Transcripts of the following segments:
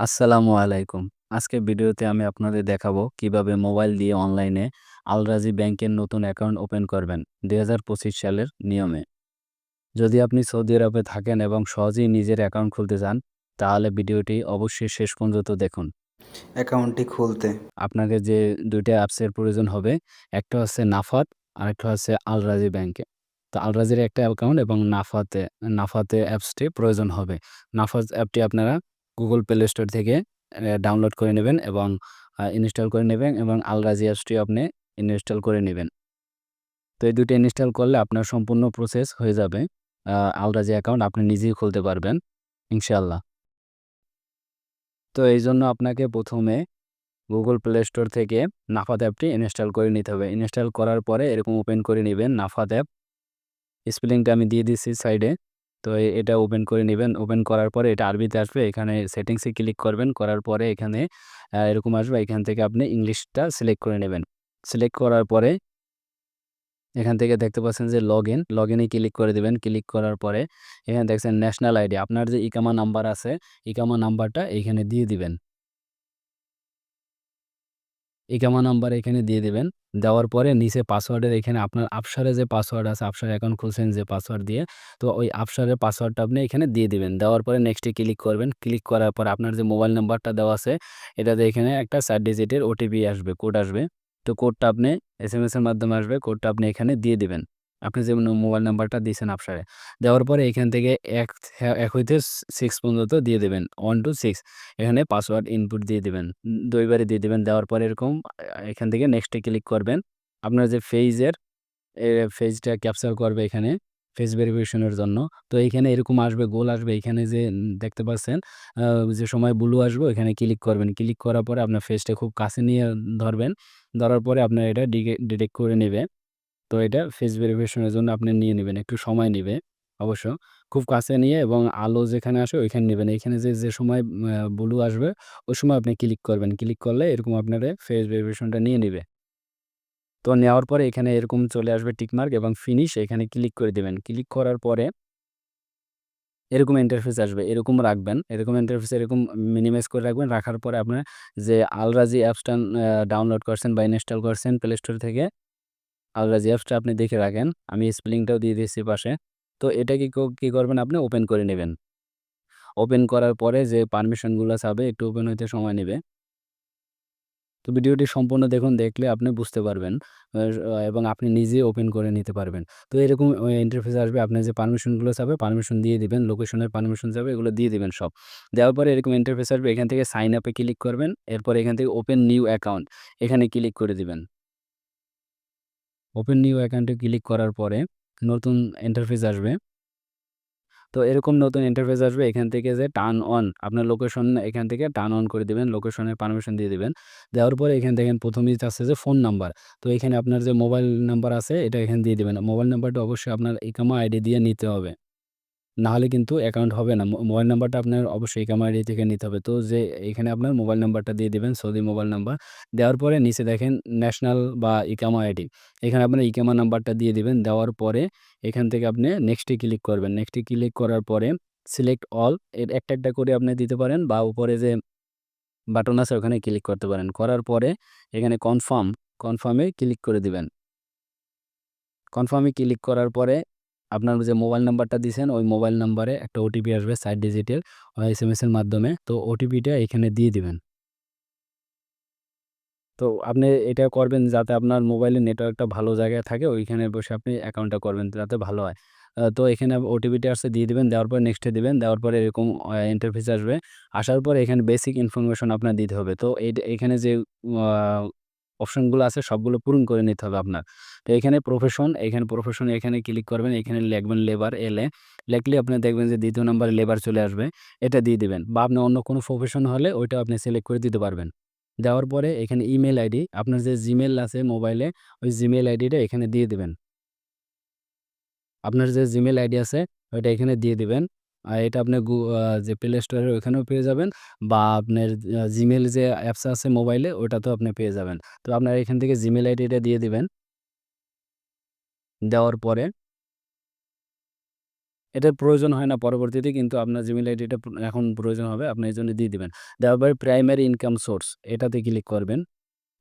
আসসালামু আলাইকুম। আজকে ভিডিওতে আমি আপনাদের দেখাবো কীভাবে মোবাইল দিয়ে অনলাইনে আলরাজি ব্যাংকের নতুন অ্যাকাউন্ট ওপেন করবেন ২০২৫ সালের নিয়মে। যদি আপনি সৌদি আরবে থাকেন এবং সহজেই নিজের অ্যাকাউন্ট খুলতে চান, তাহলে ভিডিওটি অবশ্যই শেষ পর্যন্ত দেখুন। অ্যাকাউন্টটি খুলতে আপনাকে যে দুইটা অ্যাপসের প্রয়োজন হবে, একটা হচ্ছে নাফাত, আরেকটা হচ্ছে আল-রাজি ব্যাংকে। তো আল-রাজির একটা অ্যাকাউন্ট এবং নাফাতে নাফাতে অ্যাপসটি প্রয়োজন হবে। নাফাত অ্যাপটি আপনারা গুগল প্লে স্টোর থেকে ডাউনলোড করে নেবেন এবং ইনস্টল করে নেবেন এবং আল-রাজি অ্যাপসটিও আপনি ইনস্টল করে নেবেন তো এই ২ টা ইনস্টল করলে আপনার সম্পূর্ণ প্রসেস হয়ে যাবে। আল-রাজি অ্যাকাউন্ট আপনি নিজেই খুলতে পারবেন, ইনশাআল্লাহ। তো এই জন্য আপনাকে প্রথমে গুগল প্লে স্টোর থেকে নাফাত অ্যাপটি ইনস্টল করে নিতে হবে। ইনস্টল করার পরে এরকম ওপেন করে নেবেন নাফাত অ্যাপ। স্পেলিংটা আমি দিয়ে দিচ্ছি সাইডে। তো এটা ওপেন করে নেবেন ওপেন করার পরে এটা আরবিতে আসবে। এখানে সেটিংসে ক্লিক করবেন। করার পরে এখানে এরকম আসবে। এখান থেকে আপনি ইংলিশটা সিলেক্ট করে নেবেন। সিলেক্ট করার পরে এখান থেকে দেখতে পাচ্ছেন যে লগ ইন লগ ইনে ক্লিক করে দেবেন ক্লিক করার পরে এখানে দেখছেন ন্যাশনাল আইডি। আপনার যে ইকামা নাম্বার আছে, ইকামা নাম্বারটা এখানে দিয়ে দিবেন। ইকামা নাম্বার এখানে দিয়ে দেবেন দেওয়ার পরে নিচে পাসওয়ার্ডের এখানে আপনার আফসারে যে পাসওয়ার্ড আছে, আফসার অ্যাকাউন্ট খুলছেন যে পাসওয়ার্ড দিয়ে, তো ওই আফসারের পাসওয়ার্ডটা আপনি এখানে দিয়ে দেবেন দেওয়ার পরে নেক্সটে ক্লিক করবেন। ক্লিক করার পর আপনার যে মোবাইল নাম্বারটা দেওয়া আছে, এটাতে এখানে একটা চার ডিজিটের ওটিপি আসবে, কোড আসবে। তো কোডটা আপনি এস এম এসের মাধ্যমে আসবে। কোডটা আপনি এখানে দিয়ে দিবেন। আপনি যে মোবাইল নাম্বারটা দিয়েছেন আবসারে। দেওয়ার পরে এখান থেকে এক ১ হইতে সিক্স পর্যন্ত দিয়ে দেবেন ওয়ান টু সিক্স এখানে পাসওয়ার্ড ইনপুট দিয়ে দেবেন উম ২ বারে দিয়ে দেবেন দেওয়ার পরে এরকম এখান থেকে নেক্সটে ক্লিক করবেন। আপনার যে ফেজের ফেজটা ক্যাপচার করবে এখানে ফেস ভেরিফিকেশন এর জন্য। তো এইখানে এরকম আসবে, গোল আসবে। এইখানে যে দেখতে পাচ্ছেন যে সময় ব্লু আসবে এখানে ক্লিক করবেন। ক্লিক করার পরে আপনার ফেসটা খুব কাছে নিয়ে ধরবেন। ধরার পরে আপনার এটা ডিটেক্ট করে নিবে। তো এটা ফেস ভেরিফিকেশন এর জন্য আপনি নিয়ে নেবেন একটু সময় নেবে অবশ্য। খুব কাছে নিয়ে এবং আলো যেখানে আসে ওইখানে নেবেন এখানে যে, যে সময় ব্লু আসবে ওই সময় আপনি ক্লিক করবেন। ক্লিক করলে এরকম আপনারে ফেস ভেরিফিকেশনটা নিয়ে নেবে তো নেওয়ার পরে এখানে এরকম চলে আসবে টিকমার্ক এবং ফিনিশ এখানে ক্লিক করে দিবেন। ক্লিক করার পরে এরকম ইন্টারফেস আসবে। এরকম রাখবেন। এরকম ইন্টারফেস এরকম মিনিমাইজ করে রাখবেন। রাখার পরে আপনার যে আলরাজি অ্যাপসটা ডাউনলোড করছেন বা ইনস্টল করছেন প্লে স্টোর থেকে, আল-রাজি অ্যাপসটা আপনি দেখে রাখেন। আমি স্পেলিংটাও দিয়ে দিয়েছি পাশে। তো এটা কি করবেন আপনি ওপেন করে নেবেন ওপেন করার পরে যে পারমিশনগুলো চাবে, একটু ওপেন হইতে সময় নেবে তো ভিডিওটি সম্পূর্ণ দেখুন। দেখলে আপনি বুঝতে পারবেন এবং আপনি নিজে ওপেন করে নিতে পারবেন। তো এরকম ইন্টারফেস আসবে। আপনার যে পারমিশনগুলো চাবে, পারমিশন দিয়ে দিবেন। লোকেশনের পারমিশন চাবে, এগুলো দিয়ে দিবেন সব। দেওয়ার পরে এরকম ইন্টারফেস আসবে। এখান থেকে সাইন আপে ক্লিক করবেন। এরপরে এখান থেকে ওপেন নিউ অ্যাকাউন্ট এখানে ক্লিক করে দিবেন। ওপেন নিউ অ্যাকাউন্টে ক্লিক করার পরে নতুন ইন্টারফেস আসবে। তো এরকম নতুন ইন্টারফেস আসবে। এখান থেকে যে টার্ন অন আপনার লোকেশন এখান থেকে টার্ন অন করে দেবেন লোকেশনের পারমিশন দিয়ে দিবেন। দেওয়ার পরে এখান থেকে প্রথমেই আসছে যে ফোন নাম্বার। তো এখানে আপনার যে মোবাইল নাম্বার আছে, এটা এখানে দিয়ে দিবেন। মোবাইল নাম্বারটা অবশ্যই আপনার ইকামা আইডি দিয়ে নিতে হবে। নাহলে কিন্তু অ্যাকাউন্ট হবে না। মো মোবাইল নাম্বারটা আপনার অবশ্যই ইকামা আইডি থেকে নিতে হবে। তো যে এখানে আপনার মোবাইল নাম্বারটা দিয়ে দিবেন, সৌদি মোবাইল নাম্বার। দেওয়ার পরে নিচে দেখেন ন্যাশনাল বা ইকামা আইডি। এখানে আপনার ইকামা নাম্বারটা দিয়ে দিবেন। দেওয়ার পরে এখান থেকে আপনি নেক্সটে ক্লিক করবেন। নেক্সটে ক্লিক করার পরে সিলেক্ট অল এর একটা, একটা করে আপনি দিতে পারেন বা উপরে যে বাটন আছে ওখানে ক্লিক করতে পারেন। করার পরে এখানে কনফার্ম, কনফার্মে ক্লিক করে দিবেন। কনফার্মে ক্লিক করার পরে আপনার যে মোবাইল নাম্বারটা দিয়েছেন, ওই মোবাইল নাম্বারে একটা ওটিপি আসবে ৪ ডিজিটের আ এসএমএস এর মাধ্যমে। তো ওটিপিটা এখানে দিয়ে দিবেন। তো আপনি এটা করবেন যাতে আপনার মোবাইলের নেটওয়ার্কটা ভালো জায়গায় থাকে। ওইখানে বসে আপনি অ্যাকাউন্টটা করবেন যাতে ভালো হয়। তো এখানে ওটিপিটা আসছে, দিয়ে দিবেন। দেওয়ার পরে নেক্সটে দিবেন। দেওয়ার পরে এরকম ইন্টারফেস আসবে। আসার পরে এখানে বেসিক ইনফরমেশন আপনার দিতে হবে। তো এখানে যে অপশনগুলো আছে সবগুলো পূরণ করে নিতে হবে আপনার। তো এখানে প্রফেশন, এখানে প্রফেশন এখানে ক্লিক করবেন। এখানে লিখবেন লেবার এল-এ লিখলে আপনি দেখবেন যে দ্বিতীয় নম্বরে লেবার চলে আসবে। এটা দিয়ে দিবেন। বা আপনি অন্য কোনো প্রফেশন হলে ওইটা আপনি সিলেক্ট করে দিতে পারবেন। দেওয়ার পরে এখানে ইমেল আইডি আপনার যে জিমেল আছে মোবাইলে ওই জিমেল আইডিটা এখানে দিয়ে দেবেন আপনার যে জিমেল আইডি আছে ওইটা এখানে দিয়ে দিবেন। আর এটা আপনি গু যে প্লে স্টোরে ওইখানেও পেয়ে যাবেন বা আপনার, আ জিমেইল যে অ্যাপস আছে মোবাইলে ওটাতেও আপনি পেয়ে যাবেন। তো আপনার এখান থেকে জিমেইল আইডিটা দিয়ে দিবেন। দেওয়ার পরে এটার প্রয়োজন হয় না পরবর্তীতে কিন্তু আপনার জিমেইল আইডিটা এখন প্রয়োজন হবে। আপনি এজন্য দিয়ে দিবেন। দেওয়ার পরে প্রাইমারি ইনকাম সোর্স এটাতে ক্লিক করবেন।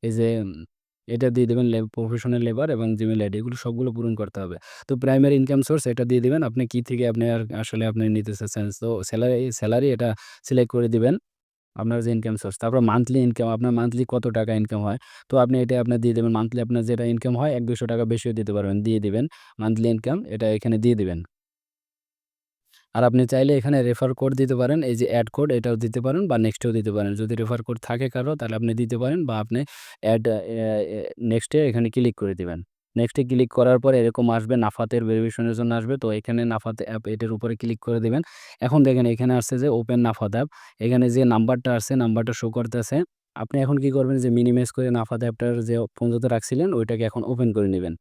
এই যে এটা দিয়ে দেবেন প্রফেশনাল লেবার এবং জিমেইল আইডি এগুলো সবগুলো পূরণ করতে হবে। তো প্রাইমারি ইনকাম সোর্স এটা দিয়ে দিবেন। আপনি কি থেকে আপনি আর আসলে আপনি নিতে চাচ্ছেন। তো স্যালারি স্যালারি এটা সিলেক্ট করে দিবেন। আপনার যে ইনকাম সোর্স। তারপর মান্থলি ইনকাম আপনার মান্থলি কত টাকা ইনকাম হয়। তো আপনি এটা আপনার দিয়ে দেবেন মান্থলি আপনার যেটা ইনকাম হয়, এক দুশো টাকা বেশিও দিতে পারবেন। দিয়ে দিবেন। মান্থলি ইনকাম এটা এখানে দিয়ে দিবেন। আর আপনি চাইলে এখানে রেফার কোড দিতে পারেন। এই যে অ্যাড কোড এটাও দিতে পারেন বা নেক্সট এও দিতে পারেন। যদি রেফার কোড থাকে কারও, তাহলে আপনি দিতে পারেন বা আপনি অ্যাড নেক্সট এখানে ক্লিক করে দিবেন। নেক্সট ক্লিক করার পরে এরকম আসবে, নাফাতের ভেরিফিকেশনের জন্য আসবে। তো এখানে নাফাত অ্যাপ এটার উপরে ক্লিক করে দেবেন এখন দেখেন এখানে আসছে যে ওপেন নাফাত অ্যাপ। এখানে যে নাম্বারটা আসছে, নাম্বারটা শো করতেছে। আপনি এখন কি করবেন যে মিনিমাইজ করে নাফাত অ্যাপটার যে পর্যন্ত রাখছিলেন, ওইটাকে এখন ওপেন করে নিবেন।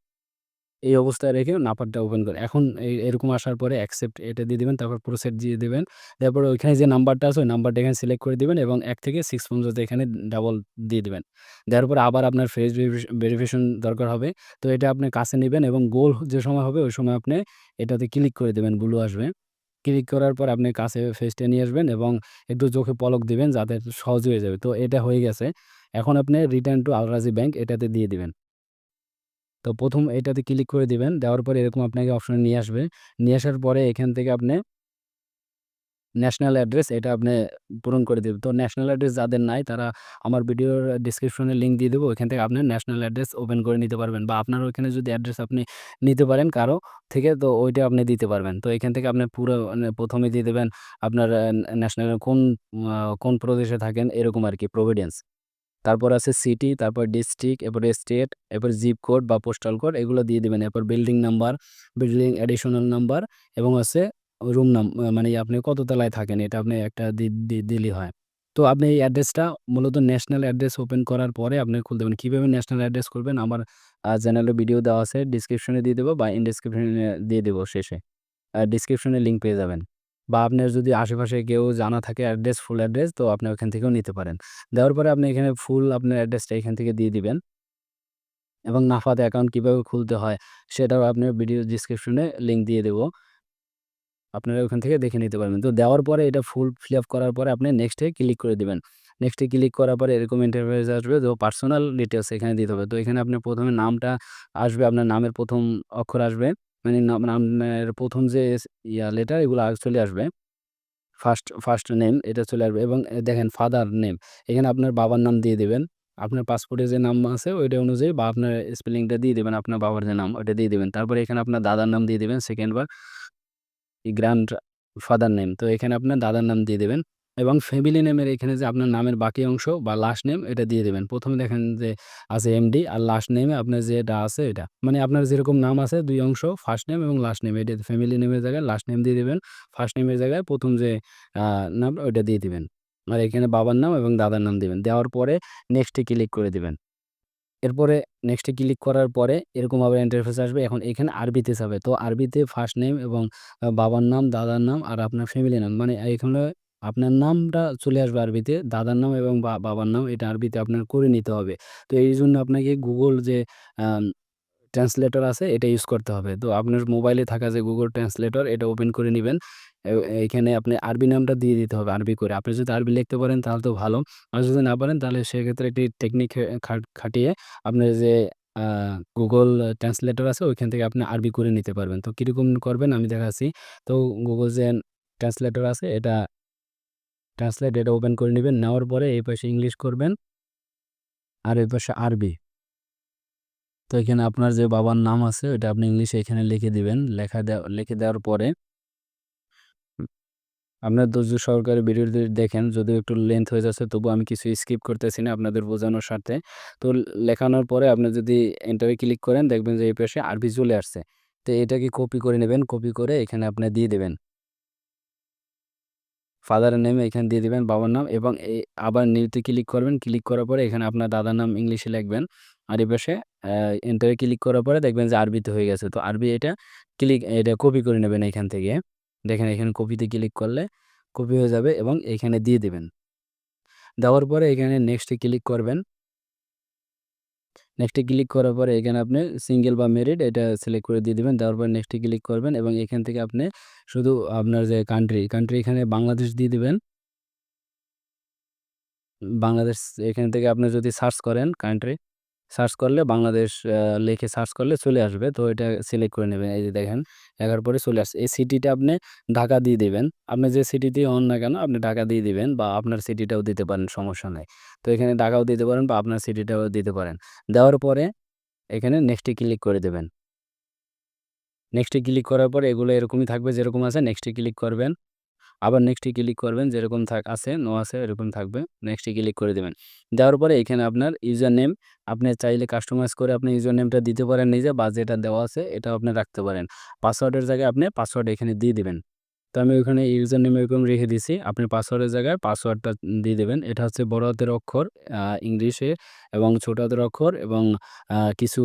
এই অবস্থায় রেখে নাম্বারটা ওপেন করে এখন এরকম আসার পরে অ্যাকসেপ্ট এটা দিয়ে দিবেন। তারপর প্রসিড দিয়ে দিবেন। তারপর ওইখানে যে নাম্বারটা আছে, ওই নাম্বারটা এখানে সিলেক্ট করে দিবেন এবং এক থেকে সিক্স পর্যন্ত এখানে ডাবল দিয়ে দিবেন। দেওয়ার পরে আবার আপনার ফেস ভেরিফিকেশন দরকার হবে। তো এটা আপনি কাছে নিবেন এবং গোল যে সময় হবে, ওই সময় আপনি এটাতে ক্লিক করে দিবেন ব্লু আসবে। ক্লিক করার পর আপনি কাছে ফেসটা নিয়ে আসবেন এবং একটু চোখে পলক দিবেন, যাতে সহজ হয়ে যাবে। তো এটা হয়ে গেছে। এখন আপনি রিটার্ন টু আলরাজি ব্যাংক এটাতে দিয়ে দিবেন। তো প্রথম এটাতে ক্লিক করে দিবেন। দেওয়ার পরে এরকম আপনাকে অপশনে নিয়ে আসবে। নিয়ে আসার পরে এখান থেকে আপনি ন্যাশনাল অ্যাড্রেস এটা আপনি পূরণ করে দিবেন। তো ন্যাশনাল অ্যাড্রেস যাদের নাই তারা আমার ভিডিওর ডেসক্রিপশনে লিঙ্ক দিয়ে দেবো। ওইখান থেকে আপনি ন্যাশনাল অ্যাড্রেস ওপেন করে নিতে পারবেন বা আপনার ওইখানে যদি অ্যাড্রেস আপনি নিতে পারেন কারও থেকে, তো ওইটা আপনি দিতে পারবেন। তো এখান থেকে আপনি পুরো মানে ১ম দিয়ে দেবেন আপনার ন্যাশনাল কোন কোন প্রদেশে থাকেন এরকম আর কি প্রভিডেন্স। তারপর আছে সিটি, তারপর ডিস্ট্রিক্ট, এরপরে স্টেট, এরপর জিপ কোড বা পোস্টাল কোড এগুলো দিয়ে দিবেন। এরপর building number, building additional number এবং আছে রুম নাম মানে আপনি কত তলায় থাকেন এটা আপনি একটা দি দি দিলেই হয়। তো আপনি এই অ্যাড্রেসটা মূলত ন্যাশনাল অ্যাড্রেস ওপেন করার পরে আপনি খুলতে পারবেন। কীভাবে ন্যাশনাল অ্যাড্রেস করবেন আমার চ্যানেলে ভিডিও দেওয়া আছে। ডিসক্রিপশনে দিয়ে দেবো বা ইন ডেসক্রিপশনে দিয়ে দেবো শেষে। ডেসক্রিপশনে লিঙ্ক পেয়ে যাবেন। বা আপনার যদি আশেপাশে কেউ জানা থাকে অ্যাড্রেস ফুল অ্যাড্রেস তো আপনি ওখান থেকেও নিতে পারেন। দেওয়ার পরে আপনি এখানে ফুল আপনার অ্যাড্রেসটা এখান থেকে দিয়ে দিবেন। এবং নাফাতে অ্যাকাউন্ট কীভাবে খুলতে হয়, সেটাও আপনার ভিডিও ডেসক্রিপশনে লিঙ্ক দিয়ে দেবো। আপনারা ওখান থেকে দেখে নিতে পারবেন। তো দেওয়ার পরে এটা ফুল ফিল আপ করার পরে আপনি নেক্সট ক্লিক করে দিবেন। নেক্সটে ক্লিক করার পরে এরকম ইন্টারফেস আসবে, তো পার্সোনাল ডিটেলস এখানে দিতে হবে। তো এখানে আপনি প্রথমে নামটা আসবে, আপনার নামের প্রথম অক্ষর আসবে। মানে নাম নামের প্রথম যে ইয়া লেটার এগুলো আগে চলে আসবে। ফার্স্ট ফার্স্ট নেম এটা চলে আসবে এবং দেখেন ফাদার নেম এখানে আপনার বাবার নাম দিয়ে দেবেন আপনার পাসপোর্টে যে নাম আছে ওইটা অনুযায়ী বা আপনার স্পেলিংটা দিয়ে দেবেন আপনার বাবার যে নাম, ওইটা দিয়ে দেবেন তারপরে এখানে আপনার দাদার নাম দিয়ে দেবেন সেকেন্ড বার। গ্র্যান্ড ফাদার নেম তো এখানে আপনার দাদার নাম দিয়ে দিবেন এবং ফ্যামিলি নেমের এখানে যে আপনার নামের বাকি অংশ বা লাস্ট নেম এটা দিয়ে দেবেন প্রথমে দেখেন যে আছে এমডি আর লাস্ট নেমে আপনার যেটা আছে এটা। মানে আপনার যেরকম নাম আছে দুই অংশ ফার্স্ট নেম এবং লাস্ট নেম এটা ফ্যামিলি নেমের জায়গায় লাস্ট নেম দিয়ে দিবেন। ফার্স্ট নেমের জায়গায় প্রথম যে নাম ওইটা দিয়ে দিবেন। আর এখানে বাবার নাম এবং দাদার নাম দিবেন। দেওয়ার পরে নেক্সট ক্লিক করে দিবেন। এরপরে নেক্সট ক্লিক করার পরে এরকমভাবে ইন্টারফেস আসবে। এখন এখানে আরবিতে চাবে। তো আরবিতে ফার্স্ট নেম এবং বাবার নাম, দাদার নাম আর আপনার ফ্যামিলি নাম। মানে এখানে আপনার নামটা চলে আসবে আরবিতে। দাদার নাম এবং বাবার নাম এটা আরবিতে আপনার করে নিতে হবে। তো এইজন্য আপনাকে গুগল যে ট্রান্সলেটর আছে এটা ইউজ করতে হবে। তো আপনার মোবাইলে থাকা যে গুগল ট্রান্সলেটর এটা ওপেন করে নিবেন। এ এইখানে আপনি আরবি নামটা দিয়ে দিতে হবে আরবি করে। আপনি যদি আরবি লিখতে পারেন তাহলে তো ভালো। আর যদি না পারেন তাহলে সেক্ষেত্রে একটি টেকনিক খাট খাটিয়ে আপনার যে গুগল ট্রান্সলেটর আছে ওইখান থেকে আপনি আরবি করে নিতে পারবেন। তো কীরকম করবেন আমি দেখাচ্ছি। তো গুগল যে ট্রান্সলেটর আছে এটা ট্রান্সলেট এটা ওপেন করে নেবেন, নেওয়ার পরে এই পাশে ইংলিশ করবেন। আর এই পাশে আরবি। তো এখানে আপনার যে বাবার নাম আছে, ওইটা আপনি ইংলিশে এখানে লিখে দিবেন। লেখা দেওয়া, লিখে দেওয়ার পরে আপনার ধৈর্য সহকারে ভিডিওটি দেখেন, যদিও একটু লেন্থ হয়ে যাচ্ছে তবু আমি কিছু স্কিপ করতেছি না আপনাদের বোঝানোর স্বার্থে। তো লেখানোর পরে আপনি যদি এন্টারে ক্লিক করেন, দেখবেন যে এই পাশে আরবি চলে আসছে। তো এটাকে কপি করে নেবেন। কপি করে এখানে আপনি দিয়ে দিবেন। ফাদারের নেম এখানে দিয়ে দিবেন, বাবার নাম এবং এই আবার নিউতে ক্লিক করবেন। ক্লিক করার পরে এখানে আপনার দাদার নাম ইংলিশে লিখবেন। আর পাশে এন্টারে ক্লিক করার পরে দেখবেন যে আরবিতে হয়ে গেছে। তো আরবি এটা ক্লিক এটা কপি করে নেবেন এখান থেকে। দেখেন এখানে কপিতে ক্লিক করলে কপি হয়ে যাবে এবং এখানে দিয়ে দেবেন দেওয়ার পরে এখানে নেক্সটে ক্লিক করবেন। নেক্সটে ক্লিক করার পরে এখানে আপনি সিঙ্গেল বা মেরিট এটা সিলেক্ট করে দিয়ে দেবেন। দেওয়ার পরে নেক্সটে ক্লিক করবেন এবং এখান থেকে আপনি শুধু আপনার যে কান্ট্রি, কান্ট্রি এখানে বাংলাদেশ দিয়ে দেবেন। বাংলাদেশ এখান থেকে আপনি যদি সার্চ করেন কান্ট্রি, সার্চ করলে বাংলাদেশ লিখে সার্চ করলে চলে আসবে। তো এটা সিলেক্ট করে নেবেন। এই যে দেখেন, দেখার পরে চলে আসছে। এই সিটিটা আপনি ঢাকা দিয়ে দিবেন। আপনি যে সিটিতেই হন না কেন আপনি ঢাকা দিয়ে দিবেন বা আপনার সিটিটাও দিতে পারেন সমস্যা নেই তো এখানে ঢাকাও দিতে পারেন বা আপনার সিটিটাও দিতে পারেন। দেওয়ার পরে এখানে নেক্সটে ক্লিক করে দেবেন। নেক্সটে ক্লিক করার পরে এগুলো এরকমই থাকবে যেরকম আছে। নেক্সটে ক্লিক করবেন। আবার নেক্সটে ক্লিক করবেন যেরকম থাক আছে, নো আছে এরকম থাকবে। নেক্সটে ক্লিক করে দেবেন দেওয়ার পরে এখানে আপনার ইউজার নেম আপনি চাইলে কাস্টমাইজ করে আপনি ইউজার নেমটা দিতে পারেন নিজে বা যেটা দেওয়া আছে এটাও আপনি রাখতে পারেন। পাসওয়ার্ডের জায়গায় আপনি পাসওয়ার্ড এখানে দিয়ে দেবেন তো আমি ওখানে ইউজার নেম এরকম রেখে দিছি। আপনি পাসওয়ার্ডের জায়গায় পাসওয়ার্ডটা দিয়ে দেবেন এটা হচ্ছে বড় হাতের অক্ষর ইংলিশে এবং ছোট হাতের অক্ষর এবং কিছু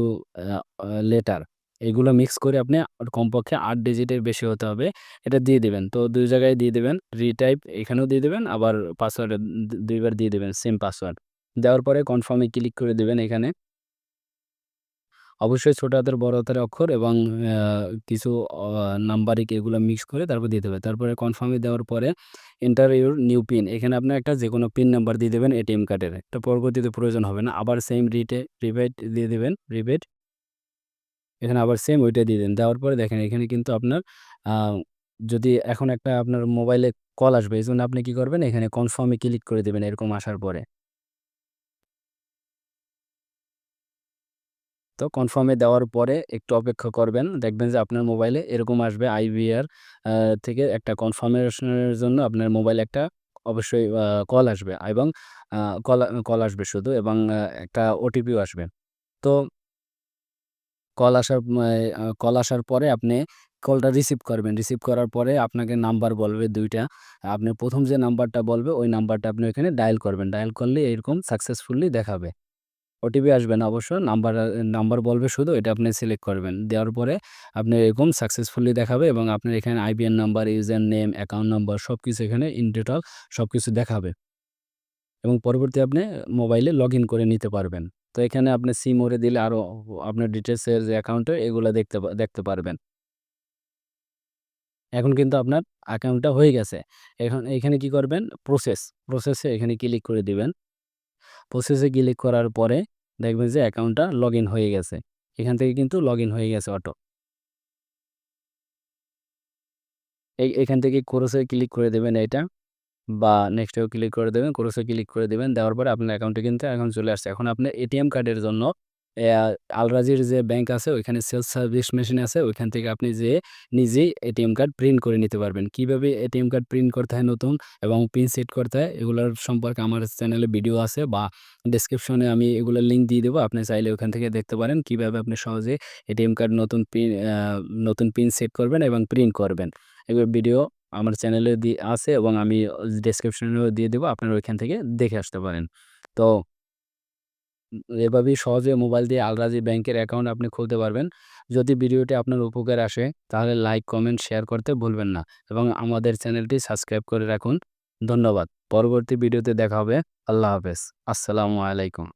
লেটার এগুলো মিক্স করে আপনি কমপক্ষে আট ডিজিটের বেশি হতে হবে। এটা দিয়ে দিবেন। তো দুই জায়গায় দিয়ে দিবেন। রিটাইপ এখানেও দিয়ে দেবেন, আবার পাসওয়ার্ডে দু ২ বার দিয়ে দিবেন সেম পাসওয়ার্ড। দেওয়ার পরে কনফার্মে ক্লিক করে দেবেন এখানে। অবশ্যই ছোট হাতের, বড় হাতের অক্ষর এবং কিছু নাম্বারিক এগুলো মিক্স করে তারপর দিতে হবে। তারপরে কনফার্ম দেওয়ার পরে এন্টার ইউর নিউ পিন এখানে আপনার একটা যেকোনো পিন নাম্বার দিয়ে দিবেন এটিএম কার্ডের। এটা পরবর্তীতে প্রয়োজন হবে না। আবার সেম রিটে রিপিট দিয়ে দিবেন রিপিট। এখানে আবার সেম ওইটা দিয়ে দেন। দেওয়ার পরে দেখেন এখানে কিন্তু আপনার যদি এখন একটা আপনার মোবাইলে কল আসবে, এই জন্য আপনি কি করবেন এখানে কনফার্মে ক্লিক করে দেবেন এরকম আসার পরে। তো কনফার্মে দেওয়ার পরে একটু অপেক্ষা করবেন। দেখবেন যে আপনার মোবাইলে এরকম আসবে আইভিআর থেকে একটা কনফার্মেশনের জন্য আপনার মোবাইলে একটা অবশ্যই কল আসবে এবং কল কল আসবে শুধু এবং একটা ওটিপিও আসবে। তো কল আসার কল আসার পরে আপনি কলটা রিসিভ করবেন। রিসিভ করার পরে আপনাকে নাম্বার বলবে দুইটা আপনি প্রথম যে নাম্বারটা বলবে ওই নাম্বারটা আপনি ওইখানে ডায়াল করবেন। ডায়াল করলে এরকম সাকসেসফুলি দেখাবে। ওটিপি আসবে না অবশ্য। নাম্বার নাম্বার বলবে শুধু এটা আপনি সিলেক্ট করবেন। দেওয়ার পরে আপনি এরকম সাকসেসফুলি দেখাবে এবং আপনার এখানে IBN number, user name, account number সব কিছু এখানে ইন টোটাল সবকিছু দেখাবে। এবং পরবর্তী আপনি মোবাইলে লগইন করে নিতে পারবেন। তো এখানে আপনি সিম ওরে দিলে আরও আপনার ডিটেলসের যে অ্যাকাউন্টে এগুলো দেখতে দেখতে পারবেন। এখন কিন্তু আপনার অ্যাকাউন্টটা হয়ে গেছে। এখন এখানে কি করবেন প্রসেস, প্রসেসে এখানে ক্লিক করে দিবেন। প্রসেসে ক্লিক করার পরে দেখবেন যে অ্যাকাউন্টটা লগইন হয়ে গেছে। এখান থেকে কিন্তু লগইন হয়ে গেছে অটো। এই এখান থেকে ক্রোস ক্লিক করে দেবেন এইটা বা নেক্সট এও ক্লিক করে দেবেন। ক্রোস ক্লিক করে দিবেন। দেওয়ার পরে আপনার অ্যাকাউন্টে কিন্তু এখন চলে আসছে। এখন আপনি এটিএম কার্ডের জন্য আলরাজির যে ব্যাংক আছে, ওইখানে সেলফ সার্ভিস মেশিন আছে, ওইখান থেকে আপনি যেয়ে নিজেই এটিএম কার্ড প্রিন্ট করে নিতে পারবেন। কীভাবে এটিএম কার্ড প্রিন্ট করতে হয় নতুন এবং পিন সেট করতে হয়, এগুলোর সম্পর্কে আমার চ্যানেলে ভিডিও আছে বা ডেসক্রিপশনে আমি এগুলোর লিঙ্ক দিয়ে দেবো। আপনি চাইলে ওখান থেকে দেখতে পারেন কীভাবে আপনি সহজে এটিএম কার্ড নতুন পিন নতুন পিন সেট করবেন এবং প্রিন্ট করবেন। এগুলো ভিডিও আমার চ্যানেলে দিয়ে আছে এবং আমি ডেসক্রিপশনেও দিয়ে দেবো। আপনারা ওইখান থেকে দেখে আসতে পারেন। তো এভাবেই সহজে মোবাইল দিয়ে আলরাজি ব্যাংকের অ্যাকাউন্ট আপনি খুলতে পারবেন। যদি ভিডিওটি আপনার উপকার আসে তাহলে লাইক, কমেন্ট, শেয়ার করতে ভুলবেন না এবং আমাদের চ্যানেলটি সাবস্ক্রাইব করে রাখুন। ধন্যবাদ। পরবর্তী ভিডিওতে দেখা হবে। আল্লাহ হাফেজ। আসসালামু আলাইকুম।